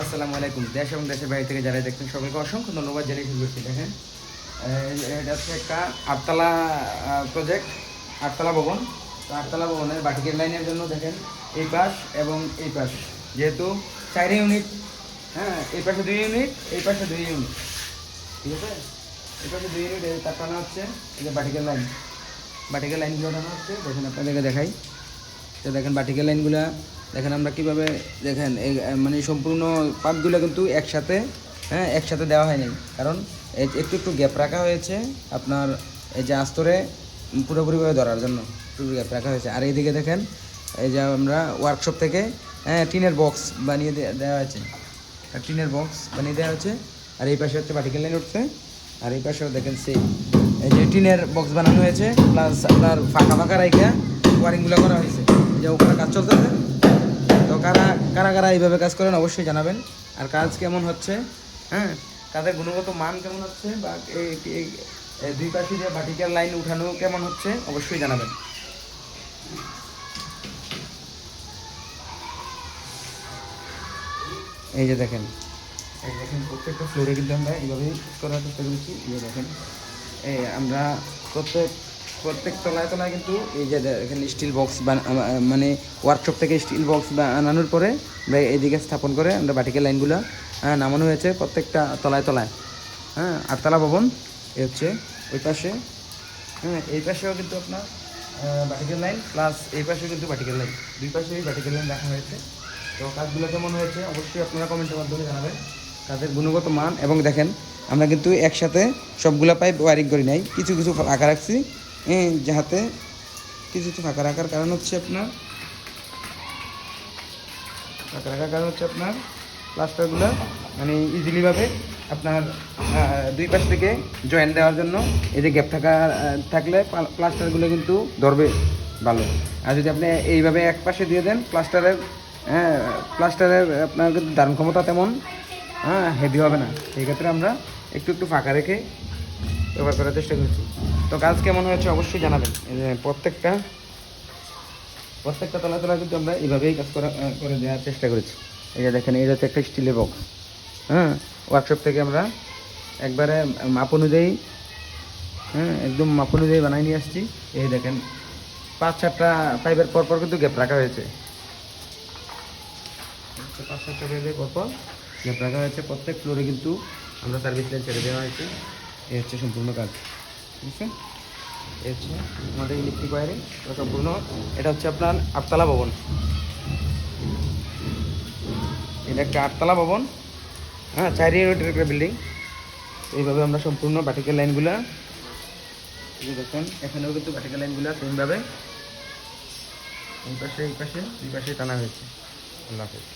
আসসালামু আলাইকুম। দেশ এবং দেশের বাইরে থেকে যারা দেখছেন সবাইকে অসংখ্য ধন্যবাদ জানিয়ে শুরু করছি, দেখেন। এটা হচ্ছে একটা আটতলা প্রজেক্ট আটতলা ভবন। তো আটতলা ভবনের বাটিকের লাইনের জন্য, দেখেন, এই পাশ এবং এই পাশ। যেহেতু চারি ইউনিট হ্যাঁ এই পাশে দুই ইউনিট এই পাশে দুই ইউনিট ঠিক আছে? এই পাশে দুই ইউনিট তার টানা হচ্ছে এই যে বাটিকের লাইন বাটিকের লাইনগুলো টানা হচ্ছে, দেখেন আপনাদেরকে দেখাই। তো দেখেন বাটিকের লাইনগুলা দেখেন আমরা কীভাবে, দেখেন মানে সম্পূর্ণ পাম্পগুলো কিন্তু একসাথে হ্যাঁ একসাথে দেওয়া হয়নি। কারণ একটু একটু গ্যাপ রাখা হয়েছে আপনার এই যে আস্তরে পুরোপুরিভাবে ধরার জন্য, একটু গ্যাপ রাখা হয়েছে। আর এইদিকে দেখেন, এই যে আমরা ওয়ার্কশপ থেকে হ্যাঁ টিনের বক্স বানিয়ে দেওয়া হয়েছে। টিনের বক্স বানিয়ে দেওয়া হয়েছে। আর এই পাশে হচ্ছে বাটিকের লাইন উঠছে। আর এই পাশেও দেখেন সেই এই যে টিনের বক্স বানানো হয়েছে প্লাস আপনার ফাঁকা ফাঁকা রাইখা ওয়ারিংগুলো করা হয়েছে। যে ওখানে কাজ চলতেছে। তো কারা কারা কারা এইভাবে কাজ করেন অবশ্যই জানাবেন। আর কাজ কেমন হচ্ছে? হ্যাঁ? তাদের গুণগত মান কেমন হচ্ছে? বা দুই পাশে যে ভার্টিক্যাল লাইন উঠানো কেমন হচ্ছে? অবশ্যই জানাবেন। এই যে দেখেন। এই দেখেন, প্রত্যেকটা ফ্লোরে কিন্তু আমরা এইভাবেই করার চেষ্টা করেছি। এই দেখেন। এই আমরা প্রত্যেক প্রত্যেক তলায় তলায় কিন্তু এই যে এখানে স্টিল বক্স মানে ওয়ার্কশপ থেকে স্টিল বক্স বানানোর পরে এইদিকে স্থাপন করে আমরা বাটিকের লাইনগুলো নামানো হয়েছে প্রত্যেকটা তলায় তলায়। হ্যাঁ আটতলা ভবন, এ হচ্ছে ওই পাশে। হ্যাঁ এই পাশেও কিন্তু আপনার বাটিকের লাইন প্লাস এই পাশেও কিন্তু বাটিকের লাইন দুই পাশেই বাটিকের লাইন রাখা হয়েছে। তো কাজগুলো কেমন হয়েছে অবশ্যই আপনারা কমেন্টের মাধ্যমে জানাবেন। কাজের গুণগত মান এবং দেখেন, আমরা কিন্তু একসাথে সবগুলো পাইপ ওয়ারিং করি নাই, কিছু কিছু ফাঁকা রাখছি। যাহাতে কিছু কিছু ফাঁকা রাখার কারণ হচ্ছে আপনার, ফাঁকা রাখার কারণ হচ্ছে আপনার প্লাস্টারগুলো মানে ইজিলিভাবে আপনার দুই পাশ থেকে জয়েন দেওয়ার জন্য এই যে গ্যাপ থাকা থাকলে প্লাস্টারগুলো কিন্তু ধরবে ভালো। আর যদি আপনি এইভাবে এক পাশে দিয়ে দেন প্লাস্টারের হ্যাঁ প্লাস্টারের আপনার কিন্তু ধারণ ক্ষমতা তেমন হ্যাঁ হেভি হবে না। সেই ক্ষেত্রে আমরা একটু একটু ফাঁকা রেখে ব্যবহার করার চেষ্টা করছি। তো কাজ কেমন হয়েছে অবশ্যই জানাবেন। প্রত্যেকটা প্রত্যেকটা তলা তলা কিন্তু আমরা এইভাবেই কাজ করা করে দেওয়ার চেষ্টা করেছি। এই যে দেখেন এটা হচ্ছে একটা স্টিলের বক্স হ্যাঁ? ওয়ার্কশপ থেকে আমরা একবারে মাপ অনুযায়ী হ্যাঁ একদম মাপ অনুযায়ী বানাই নিয়ে আসছি। এই দেখেন, পাঁচ সাতটা পাইপের পর পর কিন্তু গ্যাপ রাখা হয়েছে। পাঁচ সাতটা পাইপের পর পর গ্যাপ রাখা হয়েছে। প্রত্যেক ফ্লোরে কিন্তু আমরা সার্ভিস লাইন ছেড়ে দেওয়া হয়েছে। এই হচ্ছে সম্পূর্ণ কাজ ঠিক আছে? এই হচ্ছে আমাদের ইলেকট্রিক ওয়ারিং সম্পূর্ণ। এটা হচ্ছে আপনার আটতলা ভবন। এটা একটা আটতলা ভবন। হ্যাঁ চারি ইউনিটের একটা বিল্ডিং। এইভাবে আমরা সম্পূর্ণ বাটিকের লাইনগুলা এই দেখুন, এখানেও কিন্তু বাটিকের লাইনগুলা সেমভাবে এই পাশে এই পাশে, দুই পাশে টানা হয়েছে। আল্লাহ হাফেজ।